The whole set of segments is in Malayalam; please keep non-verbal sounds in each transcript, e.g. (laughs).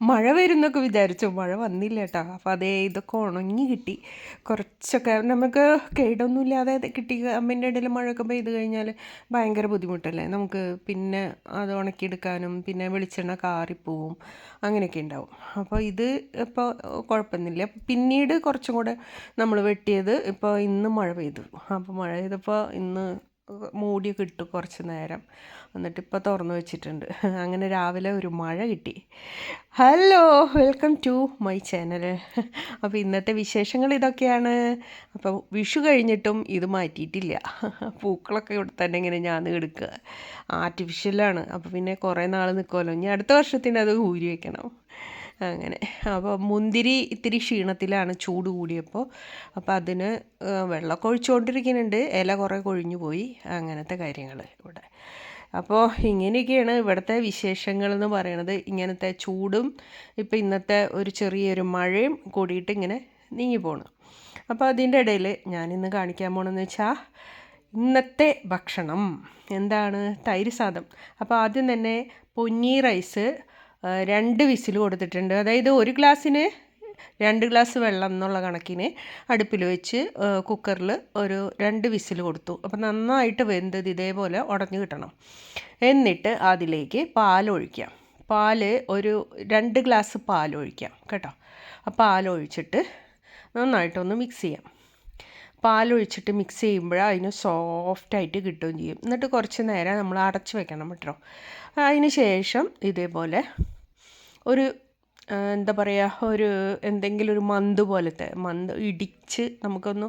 മഴ വരുന്നൊക്കെ വിചാരിച്ചു. മഴ വന്നില്ല കേട്ടോ അപ്പോൾ അതേ ഇതൊക്കെ ഉണങ്ങി കിട്ടി. കുറച്ചൊക്കെ നമുക്ക് കേടൊന്നുമില്ലാതെ കിട്ടി. അമ്മേന്റെ ഇടയിൽ മഴയൊക്കെ പെയ്ത് കഴിഞ്ഞാൽ ഭയങ്കര ബുദ്ധിമുട്ടല്ലേ? നമുക്ക് പിന്നെ അത് ഉണക്കിയെടുക്കാനും പിന്നെ വെളിച്ചെണ്ണ കാറിപ്പോവും അങ്ങനെയൊക്കെ ഉണ്ടാവും. അപ്പോൾ ഇത് ഇപ്പോൾ കുഴപ്പമൊന്നുമില്ല. പിന്നീട് കുറച്ചും കൂടെ നമ്മൾ വെട്ടിയത് ഇപ്പോൾ ഇന്ന് മഴ പെയ്തു. അപ്പോൾ മഴ പെയ്തപ്പോൾ ഇന്ന് മൂടിയൊക്കെ ഇട്ടു കുറച്ച് നേരം. എന്നിട്ട് ഇപ്പോൾ തുറന്നു വെച്ചിട്ടുണ്ട്. (laughs) അങ്ങനെ രാവിലെ ഒരു മഴ കിട്ടി. Hello welcome to my channel അപ്പോൾ ഇന്നത്തെ വിശേഷങ്ങൾ ഇതൊക്കെയാണ്. അപ്പോൾ വിഷു കഴിഞ്ഞിട്ടും ഇത് മാറ്റിയിട്ടില്ല. (laughs) പൂക്കളൊക്കെ ഇവിടെ തന്നെ ഇങ്ങനെ ഞാൻ എടുക്കുക ആർട്ടിഫിഷ്യലാണ് അപ്പോൾ പിന്നെ കുറേ നാൾ നിൽക്കുമല്ലോ ഇനി അടുത്ത വർഷത്തിന് അത് ഊരി വയ്ക്കണം അങ്ങനെ. അപ്പോൾ മുന്തിരി ഇത്തിരി ക്ഷീണത്തിലാണ് ചൂട് കൂടിയപ്പോൾ അപ്പോൾ അതിന് വെള്ളമൊക്കെ ഒഴിച്ചുകൊണ്ടിരിക്കുന്നുണ്ട് ഇല കുറേ കൊഴിഞ്ഞു പോയി. അങ്ങനത്തെ കാര്യങ്ങൾ ഇവിടെ. അപ്പോൾ ഇങ്ങനെയൊക്കെയാണ് ഇവിടുത്തെ വിശേഷങ്ങൾ എന്ന് പറയണത്. ഇങ്ങനത്തെ ചൂടും ഇപ്പോൾ ഇന്നത്തെ ഒരു ചെറിയൊരു മഴയും കൂടിയിട്ട് ഇങ്ങനെ നീങ്ങി പോണു. അപ്പോൾ അതിന്റെ ഇടയിൽ ഞാനിന്ന് കാണിക്കാൻ പോകണമെന്ന് വെച്ചാൽ ഇന്നത്തെ ഭക്ഷണം എന്താണ്? തൈര് സാദം അപ്പോൾ ആദ്യം തന്നെ പൊന്നി റൈസ് രണ്ട് വിസിൽ കൊടുത്തിട്ടുണ്ട്. അതായത് ഒരു ഗ്ലാസ്സിന് രണ്ട് ഗ്ലാസ് വെള്ളം എന്നുള്ള കണക്കിന് അടുപ്പിൽ വെച്ച് കുക്കറിൽ ഒരു രണ്ട് വിസിൽ കൊടുത്തു. അപ്പോൾ നന്നായിട്ട് വെന്തത് ഇതേപോലെ ഉടഞ്ഞു കിട്ടണം. എന്നിട്ട് അതിലേക്ക് പാലൊഴിക്കാം പാൽ ഒരു രണ്ട് ഗ്ലാസ് പാലൊഴിക്കാം കേട്ടോ. ആ പാലൊഴിച്ചിട്ട് നന്നായിട്ടൊന്ന് മിക്സ് ചെയ്യാം. പാലൊഴിച്ചിട്ട് മിക്സ് ചെയ്യുമ്പോൾ അതിന് സോഫ്റ്റായിട്ട് കിട്ടുകയും ചെയ്യും. എന്നിട്ട് കുറച്ച് നേരം നമ്മൾ അടച്ച് വെക്കണം കേട്ടോ. അതിന് ശേഷം ഇതേപോലെ ഒരു എന്താ പറയുക ഒരു എന്തെങ്കിലും ഒരു മന്ത് പോലത്തെ മന്ത് ഇടിച്ച് നമുക്കൊന്ന്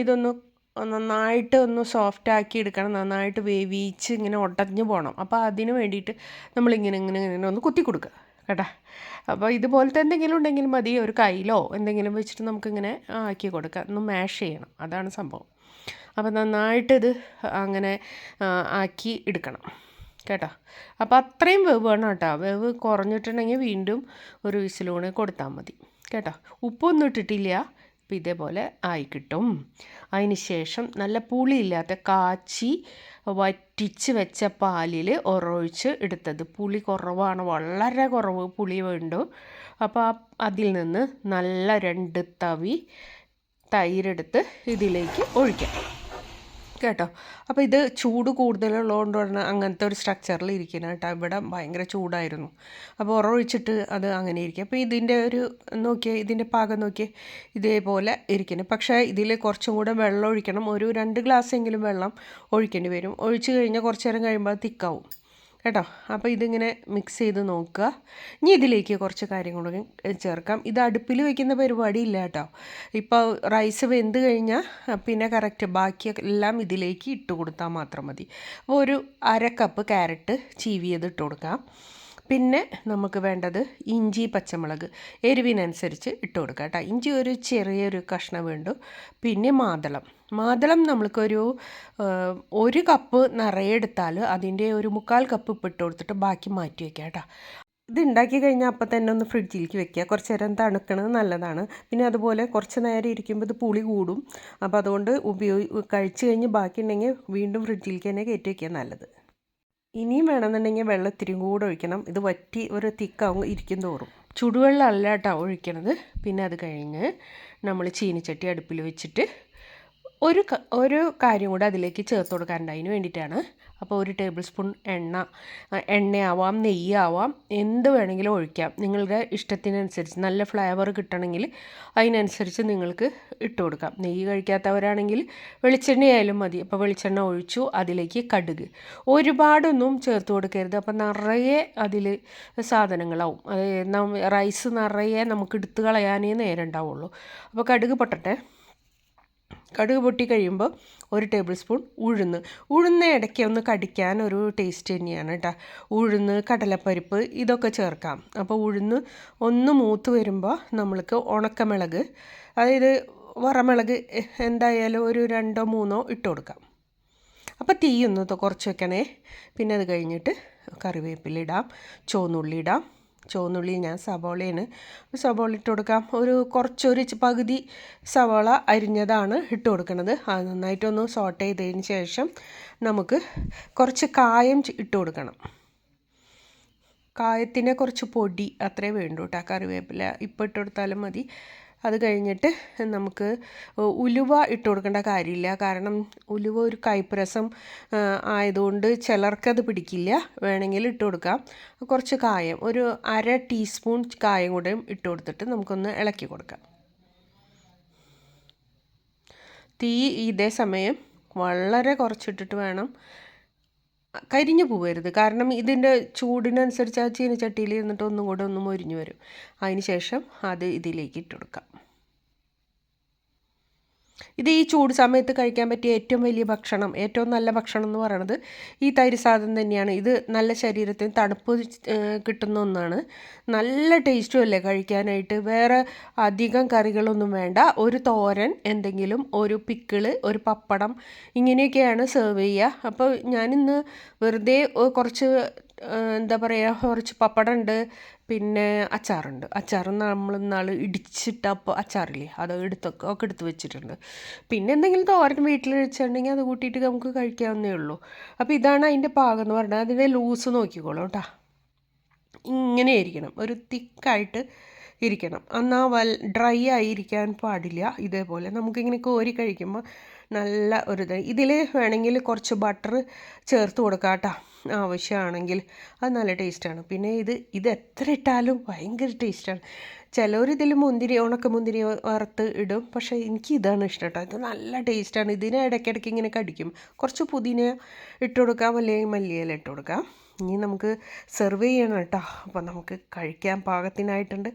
ഇതൊന്ന് നന്നായിട്ട് ഒന്ന് സോഫ്റ്റ് ആക്കി എടുക്കണം നന്നായിട്ട് വേവിച്ച് ഇങ്ങനെ ഉടഞ്ഞു പോകണം അപ്പോൾ അതിന് വേണ്ടിയിട്ട് നമ്മളിങ്ങനെ ഇങ്ങനെ ഇങ്ങനെ ഒന്ന് കുത്തി കൊടുക്കുക കേട്ടാ. അപ്പോൾ ഇതുപോലത്തെ എന്തെങ്കിലും ഉണ്ടെങ്കിൽ മതി ഒരു കയ്യിലോ എന്തെങ്കിലും വെച്ചിട്ട് നമുക്കിങ്ങനെ ആക്കി കൊടുക്കുക. ഒന്ന് മാഷ് ചെയ്യണം അതാണ് സംഭവം. അപ്പോൾ നന്നായിട്ടിത് അങ്ങനെ ആക്കി എടുക്കണം. കേട്ടോ. അപ്പോൾ അത്രയും വെവ് വേണം കേട്ടോ. വേവ് കുറഞ്ഞിട്ടുണ്ടെങ്കിൽ വീണ്ടും ഒരു വിസിലൂണി കൊടുത്താൽ മതി. കേട്ടോ. ഉപ്പൊന്നും ഇട്ടിട്ടില്ല. അപ്പം ഇതേപോലെ ആയി കിട്ടും. അതിന് ശേഷം നല്ല പുളിയില്ലാത്ത കാച്ചി വറ്റിച്ച് വെച്ച പാലിൽ ഒറൊഴിച്ച് എടുത്തത്. പുളി കുറവാണ്. വളരെ കുറവ് പുളി വേണ്ടു. അപ്പോൾ അതിൽ നിന്ന് നല്ല രണ്ട് തവി തൈരെടുത്ത് ഇതിലേക്ക് ഒഴിക്കാം. കേട്ടോ. അപ്പോൾ ഇത് ചൂട് കൂടുതലുള്ളതുകൊണ്ടാണ് അങ്ങനത്തെ ഒരു സ്ട്രക്ചറിൽ ഇരിക്കുന്നത് കേട്ടോ. ഇവിടെ ഭയങ്കര ചൂടായിരുന്നു. അപ്പോൾ ഉറവൊഴിച്ചിട്ട് അത് അങ്ങനെ ഇരിക്കും. അപ്പോൾ ഇതിന്റെ ഒരു നോക്കിയാൽ ഇതിന്റെ പാകം നോക്കിയാൽ ഇതേപോലെ ഇരിക്കുന്നത് പക്ഷേ ഇതിൽ കുറച്ചും കൂടെ വെള്ളം ഒഴിക്കണം. ഒരു രണ്ട് ഗ്ലാസ് എങ്കിലും വെള്ളം ഒഴിക്കേണ്ടി വരും. ഒഴിച്ച് കഴിഞ്ഞാൽ കുറച്ച് നേരം കഴിയുമ്പോൾ അത് തിക്കാവും കേട്ടോ? അപ്പോൾ ഇതിങ്ങനെ മിക്സ് ചെയ്ത് നോക്കുക. ഇനി ഇതിലേക്ക് കുറച്ച് കാര്യങ്ങളൊക്കെ ചേർക്കാം. ഇത് അടുപ്പിൽ വെക്കുന്ന പരിപാടി ഇല്ല കേട്ടോ. ഇപ്പോൾ റൈസ് വെന്ത് കഴിഞ്ഞാൽ പിന്നെ കറക്റ്റ് ബാക്കി എല്ലാം ഇതിലേക്ക് ഇട്ട് കൊടുത്താൽ മാത്രം മതി. അപ്പോൾ ഒരു അര കപ്പ് ക്യാരറ്റ് ചീവിയത് ഇട്ട് കൊടുക്കാം. പിന്നെ നമുക്ക് വേണ്ടത് ഇഞ്ചി പച്ചമുളക് എരിവിനനുസരിച്ച് ഇട്ട് കൊടുക്കുക കേട്ടോ. ഇഞ്ചി ഒരു ചെറിയൊരു കഷ്ണം വേണ്ടു. പിന്നെ മാതളം. മാതളം നമ്മൾക്കൊരു ഒരു കപ്പ് നിറയെ എടുത്താൽ അതിന്റെ ഒരു മുക്കാൽ കപ്പ് ഇപ്പിട്ട് കൊടുത്തിട്ട് ബാക്കി മാറ്റി വയ്ക്കുക കേട്ടോ. ഇത് ഉണ്ടാക്കി കഴിഞ്ഞാൽ അപ്പം തന്നെ ഒന്ന് ഫ്രിഡ്ജിലേക്ക് വെക്കുക കുറച്ച് നേരം തണുക്കണത് നല്ലതാണ്. പിന്നെ അതുപോലെ കുറച്ച് നേരം ഇരിക്കുമ്പോൾ ഇത് പുളി കൂടും. അപ്പോൾ അതുകൊണ്ട് ഉപയോഗി കഴിച്ചു കഴിഞ്ഞ് ബാക്കി ഉണ്ടെങ്കിൽ വീണ്ടും ഫ്രിഡ്ജിലേക്ക് തന്നെ കയറ്റി വയ്ക്കുക നല്ലത്. ഇനിയും വേണമെന്നുണ്ടെങ്കിൽ വെള്ളം ഇത്തിരി കൂടെ ഒഴിക്കണം. ഇത് വറ്റി ഒരു തിക്കാവും ഇരിക്കും തോറും. ചുടുവെള്ളം അല്ല കേട്ടോ ഒഴിക്കണത്. പിന്നെ അത് കഴിഞ്ഞ് നമ്മൾ ചീനിച്ചട്ടി അടുപ്പിൽ വെച്ചിട്ട് ഒരു ഒരു കാര്യം കൂടെ അതിലേക്ക് ചേർത്ത് കൊടുക്കാറുണ്ട് അതിന് വേണ്ടിയിട്ടാണ്. അപ്പോൾ ഒരു ടേബിൾ സ്പൂൺ എണ്ണ എണ്ണയാവാം നെയ്യാവാം എന്ത് വേണമെങ്കിലും ഒഴിക്കാം. നിങ്ങളുടെ ഇഷ്ടത്തിനനുസരിച്ച് നല്ല ഫ്ലേവർ കിട്ടണമെങ്കിൽ അതിനനുസരിച്ച് നിങ്ങൾക്ക് ഇട്ട് കൊടുക്കാം. നെയ്യ് കഴിക്കാത്തവരാണെങ്കിൽ വെളിച്ചെണ്ണയായാലും മതി. അപ്പോൾ വെളിച്ചെണ്ണ ഒഴിച്ചു അതിലേക്ക് കടുക്. ഒരുപാടൊന്നും ചേർത്ത് കൊടുക്കരുത്. അപ്പോൾ നിറയെ അതിൽ സാധനങ്ങളാവും. റൈസ് നിറയെ നമുക്ക് എടുത്ത് കളയാനേ നേരം ഉണ്ടാവുള്ളൂ അപ്പോൾ കടുക് പൊട്ടട്ടെ. കടുക് പൊട്ടി കഴിയുമ്പോൾ ഒരു ടേബിൾ സ്പൂൺ ഉഴുന്ന്. ഉഴുന്ന് ഇടയ്ക്ക് ഒന്ന് കടിക്കാൻ ഒരു ടേസ്റ്റ് തന്നെയാണ് കേട്ടോ ഉഴുന്ന് കടലപ്പരിപ്പ് ഇതൊക്കെ ചേർക്കാം. അപ്പോൾ ഉഴുന്ന് ഒന്ന് മൂത്ത് വരുമ്പോൾ നമ്മൾക്ക് ഉണക്കമിളക് അതായത് വറമിളക് എന്തായാലും ഒരു രണ്ടോ മൂന്നോ ഇട്ട് കൊടുക്കാം. അപ്പോൾ തീ ഒന്ന് കുറച്ച് വെക്കണേ. പിന്നെ അത് കഴിഞ്ഞിട്ട് കറിവേപ്പില ഇടാം ചുവന്നുള്ളി ഇടാം ചുവന്നുള്ളി ഞാൻ സവോളയാണ്. സവോള ഇട്ട് കൊടുക്കാം. ഒരു കുറച്ചൊരു പകുതി സവോള അരിഞ്ഞതാണ് ഇട്ട് കൊടുക്കുന്നത് അത് നന്നായിട്ടൊന്ന് സോട്ട് ചെയ്തതിന് ശേഷം നമുക്ക് കുറച്ച് കായം ഇട്ട് കൊടുക്കണം. കായത്തിനെ കുറച്ച് പൊടി അത്രേ വേണ്ടൂ കേട്ടോ കറിവേപ്പില ഇപ്പം ഇട്ട് കൊടുത്താലും മതി. അത് കഴിഞ്ഞിട്ട് നമുക്ക് ഉലുവ ഇട്ട് കൊടുക്കേണ്ട കാര്യമില്ല. കാരണം ഉലുവ ഒരു കൈപ്രസം ആയതുകൊണ്ട് ചിലർക്കത് പിടിക്കില്ല. വേണമെങ്കിൽ ഇട്ട് കൊടുക്കാം. കുറച്ച് കായം ഒരു അര ടീസ്പൂൺ കായം കൂടെ ഇട്ട് കൊടുത്തിട്ട് നമുക്കൊന്ന് ഇളക്കി കൊടുക്കാം. തീ ഇതേ സമയം വളരെ കുറച്ചിട്ടിട്ട് വേണം. കരിഞ്ഞു പോകരുത് കാരണം ഇതിന്റെ ചൂടിനനുസരിച്ച് ആ ചീനച്ചട്ടിയിൽ ഇരുന്നിട്ട് ഒന്നും കൂടെ ഒന്ന് മൊരിഞ്ഞു വരും. അതിന് ശേഷം അത് ഇതിലേക്ക് ഇട്ട് കൊടുക്കാം. ഇത് ഈ ചൂട് സമയത്ത് കഴിക്കാൻ പറ്റിയ ഏറ്റവും വലിയ ഭക്ഷണം ഏറ്റവും നല്ല ഭക്ഷണം എന്ന് പറയുന്നത് ഈ തൈര് സാധനം തന്നെയാണ്. ഇത് നല്ല ശരീരത്തിന് തണുപ്പ് കിട്ടുന്ന ഒന്നാണ്. നല്ല ടേസ്റ്റും അല്ലേ കഴിക്കാനായിട്ട്. വേറെ അധികം കറികളൊന്നും വേണ്ട. ഒരു തോരൻ എന്തെങ്കിലും ഒരു പിക്കിൾ ഒരു പപ്പടം ഇങ്ങനെയൊക്കെയാണ് സെർവ് ചെയ്യുക. അപ്പോൾ ഞാനിന്ന് വെറുതെ കുറച്ച് എന്താ പറയുക കുറച്ച് പപ്പടം ഉണ്ട് പിന്നെ അച്ചാറുണ്ട്. അച്ചാർ നമ്മൾ ഇന്നാൾ ഇടിച്ചിട്ട അപ്പോൾ അച്ചാറില്ലേ അത് എടുത്തൊക്കെ ഒക്കെ എടുത്ത് വെച്ചിട്ടുണ്ട്. പിന്നെ എന്തെങ്കിലും തോരൻ വീട്ടിൽ വെച്ചിട്ടുണ്ടെങ്കിൽ അത് കൂട്ടിയിട്ട് നമുക്ക് കഴിക്കാവുന്നേ ഉള്ളൂ. അപ്പോൾ ഇതാണ് അതിന്റെ പാകം എന്ന് പറഞ്ഞാൽ അതിന്റെ ലൂസ് നോക്കിക്കോളൂ കേട്ടോ. ഇങ്ങനെ ഇരിക്കണം. ഒരു തിക്കായിട്ട് ഇരിക്കണം. എന്നാൽ വൽ ഡ്രൈ ആയിരിക്കാൻ പാടില്ല. ഇതേപോലെ നമുക്കിങ്ങനെ കോരി കഴിക്കുമ്പോൾ നല്ല ഒരു ഇത്. ഇതിൽ വേണമെങ്കിൽ കുറച്ച് ബട്ടർ ചേർത്ത് കൊടുക്കാം കേട്ടോ. ആവശ്യമാണെങ്കിൽ അത് നല്ല ടേസ്റ്റാണ് പിന്നെ ഇത് ഇത് എത്ര ഇട്ടാലും ഭയങ്കര ടേസ്റ്റാണ് ചിലവർ ഇതിൽ മുന്തിരി ഉണക്ക മുന്തിരി വറുത്ത് ഇടും. പക്ഷേ എനിക്ക് ഇതാണ് ഇഷ്ടം കേട്ടോ. ഇത് നല്ല ടേസ്റ്റാണ് ഇതിനെ ഇടയ്ക്കിടയ്ക്ക് ഇങ്ങനെ കടിക്കും. കുറച്ച് പുതിന ഇട്ട് കൊടുക്കാം അല്ലെങ്കിൽ മല്ലിയില ഇട്ട് കൊടുക്കാം. ഇനി നമുക്ക് സെർവ് ചെയ്യണം കേട്ടോ. അപ്പോൾ നമുക്ക് കഴിക്കാൻ പാകത്തിനായിട്ടുണ്ട്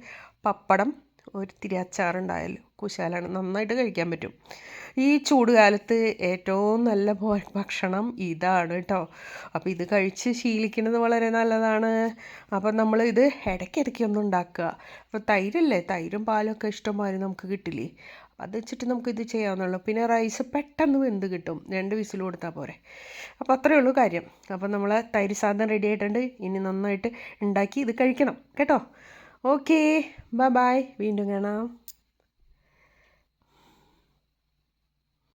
പപ്പടം. ഒരു തിരി അച്ചാറുണ്ടായാലും കുശാലാണ്. നന്നായിട്ട് കഴിക്കാൻ പറ്റും. ഈ ചൂടുകാലത്ത് ഏറ്റവും നല്ല ഭക്ഷണം ഇതാണ് കേട്ടോ അപ്പോൾ ഇത് കഴിച്ച് ശീലിക്കുന്നത് വളരെ നല്ലതാണ്. അപ്പം നമ്മൾ ഇത് ഇടയ്ക്കിടയ്ക്ക് ഒന്ന് ഉണ്ടാക്കുക. അപ്പോൾ തൈരല്ലേ? തൈരും പാലൊക്കെ ഇഷ്ടംമാതിരി നമുക്ക് കിട്ടില്ലേ? അത് വെച്ചിട്ട് നമുക്ക് ഇത് ചെയ്യാവുന്നുള്ളൂ പിന്നെ റൈസ് പെട്ടെന്ന് വെന്ത് കിട്ടും. രണ്ട് വിസിൽ കൊടുത്താൽ പോരെ. അപ്പോൾ അത്രയേ ഉള്ളൂ കാര്യം. അപ്പോൾ നമ്മൾ തൈര് സാധനം റെഡി ആയിട്ടുണ്ട്. ഇനി നന്നായിട്ട് ഉണ്ടാക്കി ഇത് കഴിക്കണം. കേട്ടോ? ഓക്കേ. Bye bye. വീണ്ടും കാണാം.